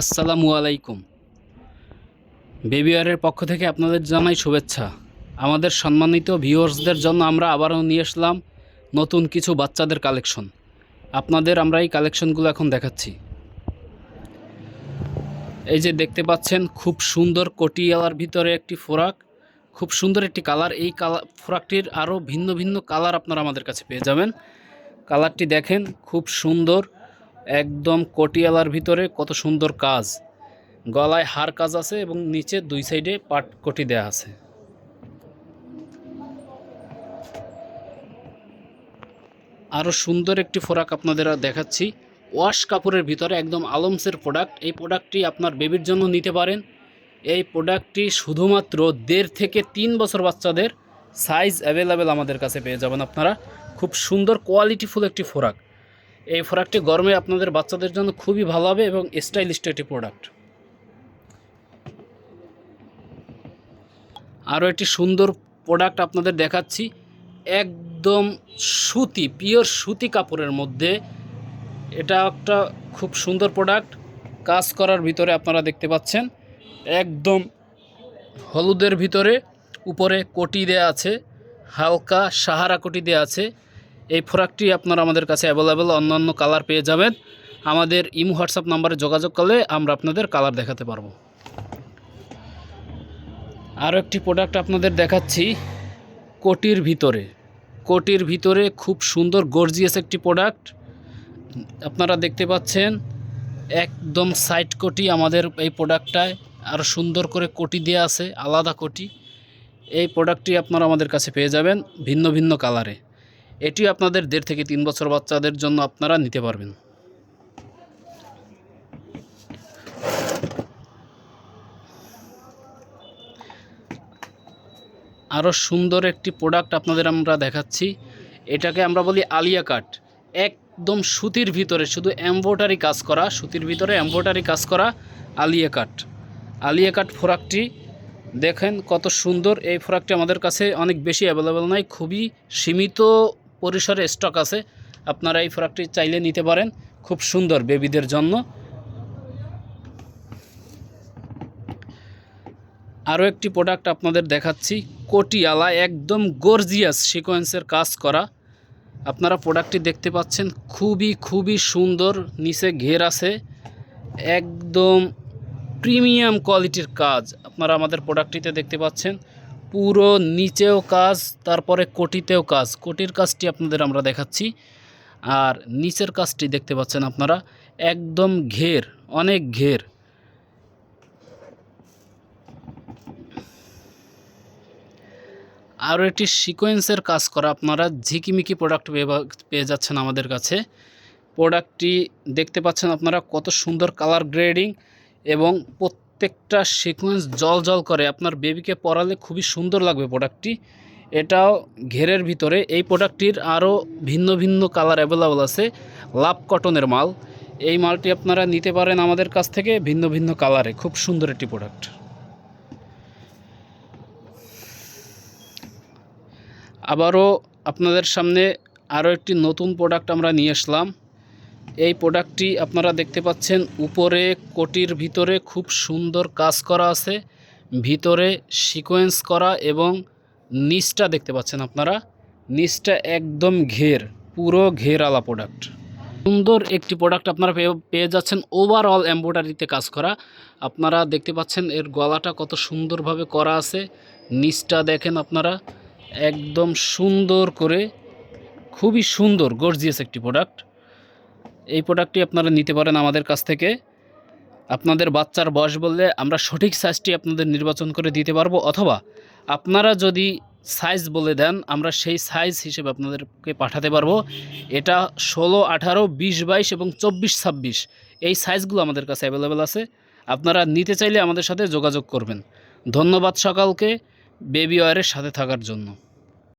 আসসালামু আলাইকুম। বেবিয়ারের পক্ষ থেকে আপনাদের জানাই শুভেচ্ছা। আমাদের সম্মানিত ভিউয়ার্সদের জন্য আমরা আবারও নিয়ে আসলাম নতুন কিছু বাচ্চাদের কালেকশন। আপনাদের আমরা এই কালেকশনগুলো এখন দেখাচ্ছি। এই যে দেখতে পাচ্ছেন, খুব সুন্দর কটিয়ালার ভিতরে একটি ফোরাক। খুব সুন্দর একটি কালার। এই কালার ফোরাকটির আরও ভিন্ন ভিন্ন কালার আপনারা আমাদের কাছে পেয়ে যাবেন। কালারটি দেখেন, খুব সুন্দর। একদম কটিয়ালার ভিতরে কত সুন্দর কাজ। গলায় হার কাজ আছে এবং নিচে দুই সাইডে পাট কটি দেয়া আছে। আরও সুন্দর একটি ফোরাক আপনাদের দেখাচ্ছি। ওয়াশ কাপড়ের ভিতরে একদম আলমসের প্রোডাক্ট। এই প্রোডাক্টটি আপনার বেবির জন্য নিতে পারেন। এই প্রোডাক্টটি শুধুমাত্র দেড় থেকে তিন বছর বাচ্চাদের সাইজ অ্যাভেলেবেল আমাদের কাছে পেয়ে যাবেন আপনারা। খুব সুন্দর কোয়ালিটিফুল একটি ফোরাক। এই ফোরাকটি গরমে আপনাদের বাচ্চাদের জন্য খুবই ভালো হবে এবং স্টাইলিস্ট একটি প্রোডাক্ট আরও একটি সুন্দর প্রোডাক্ট আপনাদের দেখাচ্ছি। একদম সুতি পিওর সুতি কাপড়ের মধ্যে। এটা একটা খুব সুন্দর প্রোডাক্ট কাজ করার ভিতরে আপনারা দেখতে পাচ্ছেন। একদম হলুদের ভিতরে, উপরে কোটি দেয়া আছে, হালকা সাহারা কোটি দেয়া আছে। এই ফোরাকটি আপনারা আমাদের কাছে অ্যাভেলেবেল অন্যান্য কালার পেয়ে যাবেন। আমাদের ইমো হোয়াটসঅ্যাপ নাম্বারে যোগাযোগ করলে আমরা আপনাদের কালার দেখাতে পারব। আরও একটি প্রোডাক্ট আপনাদের দেখাচ্ছি, কোটির ভিতরে। কোটির ভিতরে খুব সুন্দর গর্জিয়াস একটি প্রোডাক্ট আপনারা দেখতে পাচ্ছেন, একদম সাইড কোটি আমাদের এই প্রোডাক্টটায় আরও সুন্দর করে কোটি দেওয়া আছে, আলাদা কোটি। এই প্রোডাক্টটি আপনারা আমাদের কাছে পেয়ে যাবেন ভিন্ন ভিন্ন কালারে এটি আপনাদের দেড় থেকে তিন বছর বাচ্চাদের জন্য আপনারা নিতে পারবেন। আরও সুন্দর একটি প্রোডাক্ট আপনাদের আমরা দেখাচ্ছি। এটাকে আমরা বলি আলিয়া কাট একদম সুতির ভিতরে শুধু এম্ব্রয়ডারি কাজ করা, সুতির ভিতরে এম্ব্রয়ডারি কাজ করা আলিয়া কাট আলিয়া কাট ফোরাকটি দেখেন কত সুন্দর। এই ফোরাকটি আমাদের কাছে অনেক বেশি অ্যাভেলেবেল নয় খুবই সীমিত পরিসরে স্টক আছে, আপনারা এই ফোরাকটি চাইলে নিতে পারেন। খুব সুন্দর বেবিদের জন্য। আরও একটি প্রোডাক্ট আপনাদের দেখাচ্ছি, কোটিয়ালা, একদম গর্জিয়াস সিকোয়েন্সের কাজ করা। আপনারা প্রোডাক্টটি দেখতে পাচ্ছেন, খুবই খুবই সুন্দর, নিচে ঘের আছে। একদম প্রিমিয়াম কোয়ালিটির কাজ আপনারা আমাদের প্রোডাক্টটিতে দেখতে পাচ্ছেন। পুরো নিচেও কাজ, তারপরে কোটিতেও কাজ। কোটির কাজটি আপনাদের আমরা দেখাচ্ছি। আর নিচের কাজটি দেখতে পাচ্ছেন আপনারা। একদম ঘের, অনেক ঘের। আরও একটি সিকোয়েন্সের কাজ করা আপনারা। ঝিকিমিকি প্রোডাক্ট পেয়ে যাচ্ছেন আমাদের কাছে। প্রোডাক্টটি দেখতে পাচ্ছেন আপনারা কত সুন্দর কালার গ্রেডিং এবং প্রত্যেকটা সিকোয়েন্স জল জল করে। আপনার বেবিকে পরালে খুবই সুন্দর লাগবে প্রোডাক্টটি এটাও ঘেরের ভিতরে। এই প্রোডাক্টটির আরও ভিন্ন ভিন্ন কালার অ্যাভেলেবল আছে। লাভ কটনের মাল। এই মালটি আপনারা নিতে পারেন আমাদের কাছ থেকে ভিন্ন ভিন্ন কালারে খুব সুন্দর একটি প্রোডাক্ট আবারও আপনাদের সামনে আরও একটি নতুন প্রোডাক্ট আমরা নিয়ে আসলাম। এই প্রোডাক্টটি আপনারা দেখতে পাচ্ছেন, উপরে কোটির ভিতরে খুব সুন্দর কাজ করা আছে, ভিতরে সিকোয়েন্স করা এবং নিচটা দেখতে পাচ্ছেন আপনারা, নিচটা একদম ঘের, পুরো ঘেরওয়ালা প্রোডাক্ট সুন্দর একটি প্রোডাক্ট আপনারা পেয়ে যাচ্ছেন ওভারঅল এম্ব্রয়ডারিতে কাজ করা। আপনারা দেখতে পাচ্ছেন, এর গলাটা কত সুন্দরভাবে করা আছে, নিচটা দেখেন আপনারা, একদম সুন্দর করে, খুবই সুন্দর গর্জিয়াস একটি প্রোডাক্ট এই প্রোডাক্টটি আপনারা নিতে পারেন আমাদের কাছ থেকে। আপনাদের বাচ্চার বয়স বললে আমরা সঠিক সাইজটি আপনাদের নির্বাচন করে দিতে পারব, অথবা আপনারা যদি সাইজ বলে দেন, আমরা সেই সাইজ হিসেবে আপনাদেরকে পাঠাতে পারব। এটা ষোলো, আঠারো, বিশ, বাইশ এবং চব্বিশ, ছাব্বিশ, এই সাইজগুলো আমাদের কাছে অ্যাভেলেবেল আছে। আপনারা নিতে চাইলে আমাদের সাথে যোগাযোগ করবেন। ধন্যবাদ সকালকে। বেবি ওয়ারের সাথে থাকার জন্য।